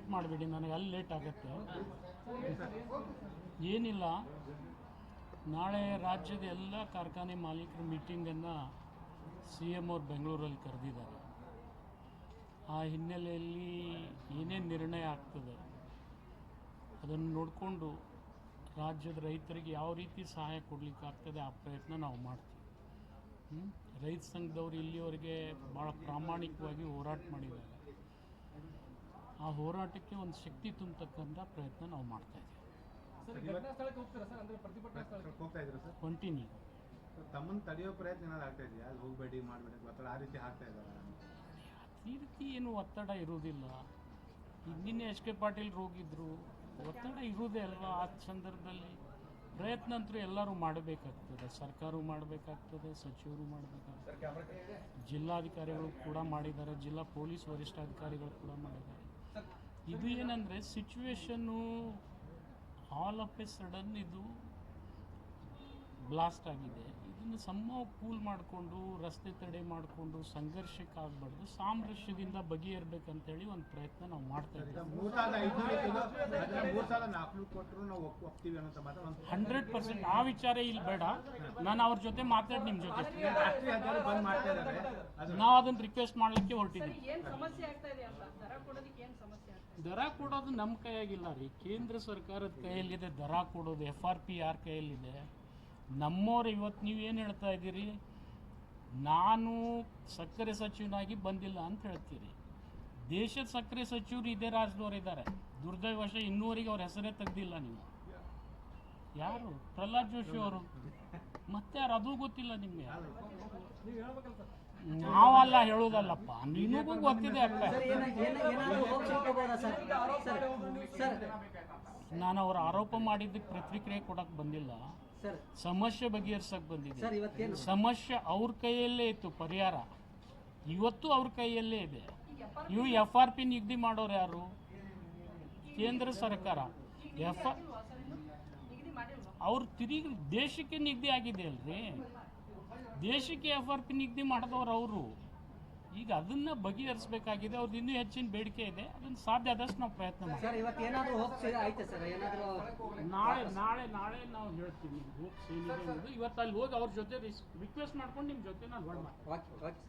Late ಮಾಡಬೇಡಿ, ನನಗೆ ಅಲ್ಲಿ ಲೇಟ್ ಆಗುತ್ತೆ. ಏನಿಲ್ಲ, ನಾಳೆ ರಾಜ್ಯದ ಎಲ್ಲ ಕಾರ್ಖಾನೆ ಮಾಲೀಕರ ಮೀಟಿಂಗನ್ನು ಸಿ ಎಂ ಅವ್ರು ಬೆಂಗಳೂರಲ್ಲಿ ಕರೆದಿದ್ದಾರೆ. ಆ ಹಿನ್ನೆಲೆಯಲ್ಲಿ ಏನೇನು ನಿರ್ಣಯ ಆಗ್ತದೆ, ಅದನ್ನು ನೋಡಿಕೊಂಡು ರಾಜ್ಯದ ರೈತರಿಗೆ ಯಾವ ರೀತಿ ಸಹಾಯ ಕೊಡಲಿಕ್ಕೆ ಆಗ್ತದೆ ಆ ಪ್ರಯತ್ನ ನಾವು ಮಾಡ್ತೀವಿ. ರೈತ ಸಂಘದವರು ಇಲ್ಲಿವರೆಗೆ ಭಾಳ ಪ್ರಾಮಾಣಿಕವಾಗಿ ಹೋರಾಟ ಮಾಡಿದ್ದಾರೆ. ಆ ಹೋರಾಟಕ್ಕೆ ಒಂದು ಶಕ್ತಿ ತುಂಬತಕ್ಕಂಥ ಪ್ರಯತ್ನ ನಾವು ಮಾಡ್ತಾ ಇದ್ದೀವಿ. ಹೋಗ್ತಾ ಇದ್ರು ಸರ್? ಕಂಟಿನ್ಯೂ ತಮ್ಮನ್ನು ತಡೆಯೋ ಪ್ರಯತ್ನ ಏನಾದ್ರು ಆಗ್ತಾ ಇದೆಯಾ? ಅಲ್ಲಿ ಹೋಗಬೇಡಿ ಮಾಡಬೇಡಿ ಒತ್ತಡ ಆ ರೀತಿ ಹಾಕ್ತಾ ಇದ್ದಾರೆ? ಈ ರೀತಿ ಏನು ಒತ್ತಡ ಇರುವುದಿಲ್ಲ. ಈಗ ನಿನ್ನೆ ಎಚ್ ಕೆ ಪಾಟೀಲ್ ಹೋಗಿದ್ರು ಒತ್ತಡ ಇರುವುದೇ ಅಲ್ವಾ? ಆ ಸಂದರ್ಭದಲ್ಲಿ ಪ್ರಯತ್ನ ಅಂತೂ ಎಲ್ಲರೂ ಮಾಡಬೇಕಾಗ್ತದೆ. ಸರ್ಕಾರವು ಮಾಡಬೇಕಾಗ್ತದೆ ಸಚಿವರು ಮಾಡಬೇಕಾಗ್ತದೆ. ಜಿಲ್ಲಾಧಿಕಾರಿಗಳು ಕೂಡ ಮಾಡಿದ್ದಾರೆ. ಜಿಲ್ಲಾ ಪೊಲೀಸ್ ವರಿಷ್ಠಾಧಿಕಾರಿಗಳು ಕೂಡ ಮಾಡಿದ್ದಾರೆ. ಇದು ಏನಂದರೆ situation all of a sudden ಇದು ಬ್ಲಾಸ್ಟ್ ಆಗಿದೆ. ಇದನ್ನು ಸಮ ಕೂಲ್ ಮಾಡಿಕೊಂಡು ರಸ್ತೆ ತಡೆ ಮಾಡಿಕೊಂಡು ಸಂಘರ್ಷಕ್ಕೆ ಆಗಬಾರ್ದು ಸಾಮರಸ್ಯದಿಂದ ಬಗೆಹರ್ಬೇಕಂತೇಳಿ ಒಂದು ಪ್ರಯತ್ನ ನಾವು ಮಾಡ್ತಾ ಇದ್ದೀವಿ. Hundred percent. ಆ ವಿಚಾರ ಇಲ್ಲಿ ಬೇಡ. ನಾನು ಅವ್ರ ಜೊತೆ ಮಾತಾಡಿ ನಿಮ್ಮ ಜೊತೆ. ನಾವು ಅದನ್ನು ರಿಕ್ವೆಸ್ಟ್ ಮಾಡಲಿಕ್ಕೆ ಹೊರಟಿದ್ದೀವಿ ಏನ್ ಸಮಸ್ಯೆ ಆಗ್ತಾ ಇದೆ ಅಂತ ದರ ಕೊಡೋದು ನಮ್ಮ ಕೈಯಾಗಿಲ್ಲ ರೀ. ಕೇಂದ್ರ ಸರ್ಕಾರದ ಕೈಯಲ್ಲಿದೆ, ದರ ಕೊಡೋದು ಎಫ್ ಆರ್ ಪಿ ಯಾರ ಕೈಯಲ್ಲಿದೆ. ನಮ್ಮವ್ರು ಇವತ್ತು ನೀವು ಏನು ಹೇಳ್ತಾ ಇದ್ದೀರಿ? ನಾನು ಸಕ್ಕರೆ ಸಚಿವನಾಗಿ ಬಂದಿಲ್ಲ ಅಂತ ಹೇಳ್ತೀರಿ. ದೇಶದ ಸಕ್ಕರೆ ಸಚಿವರು ಇದೇ ರಾಜ್ಯದವ್ರು ಇದ್ದಾರೆ ದುರ್ದೈವಶ ಇನ್ನೂವರೆಗೆ ಅವ್ರ ಹೆಸರೇ ತೆಗ್ದಿಲ್ಲ ನೀವು. ಯಾರು? ಪ್ರಹ್ಲಾದ್ ಜೋಶಿ ಅವರು. ಮತ್ತೆ ಯಾರು? ಅದು ಗೊತ್ತಿಲ್ಲ ನಿಮಗೆ. ನಾವಲ್ಲ ಹೇಳೋದಲ್ಲಪ್ಪ. ನಿನಗೂ ಗೊತ್ತಿದೆ ಸರ್ ನಾನು ಅವ್ರ ಆರೋಪ ಮಾಡಿದ್ದಕ್ಕೆ ಪ್ರತಿಕ್ರಿಯೆ ಕೊಡಕ್ ಬಂದಿಲ್ಲ. ಸಮಸ್ಯೆ ಬಗೆಹರಿಸಕ್ಕೆ ಬಂದಿದೆ ಸಮಸ್ಯೆ ಅವ್ರ ಕೈಯಲ್ಲೇ ಇತ್ತು ಪರಿಹಾರ. ಇವತ್ತು ಅವ್ರ ಕೈಯಲ್ಲೇ ಇದೆ. ಇವು ಎಫ್ ಆರ್ ಪಿ ನಿಗದಿ ಮಾಡೋರು ಯಾರು? ಕೇಂದ್ರ ಸರ್ಕಾರ. ಎಫ್ ಮಾಡಿಲ್ವಾ ಅವ್ರು ತಿರುಗಿ ದೇಶಕ್ಕೆ ನಿಗದಿ ಆಗಿದೆ ಅಲ್ರಿ? ದೇಶಕ್ಕೆ ಎಫ್ ಆರ್ ಪಿ ನಿಗದಿ ಮಾಡಿದವ್ರು ಅವರು. ಈಗ ಅದನ್ನ ಬಗೆಹರಿಸಬೇಕಾಗಿದೆ. ಅವ್ರದ್ದು ಇನ್ನೂ ಹೆಚ್ಚಿನ ಬೇಡಿಕೆ ಇದೆ. ಅದನ್ನ ಸಾಧ್ಯ ಆದಷ್ಟು ನಾವು ಪ್ರಯತ್ನ ಮಾಡ್ತೀವಿ. ನಾಳೆ ನಾಳೆ ನಾಳೆ ನಾವು ಹೇಳ್ತೀವಿ ನಿಮ್ಗೆ ಹೋಪ್ಸ್ ಏನಿದೆ ಇವತ್ತು ಅಲ್ಲಿ ಹೋಗಿ ಅವ್ರ ಜೊತೆ ರಿಕ್ವೆಸ್ಟ್ ಮಾಡ್ಕೊಂಡು ನಿಮ್ಮ ಜೊತೆ ನಾನು ಓಕೆ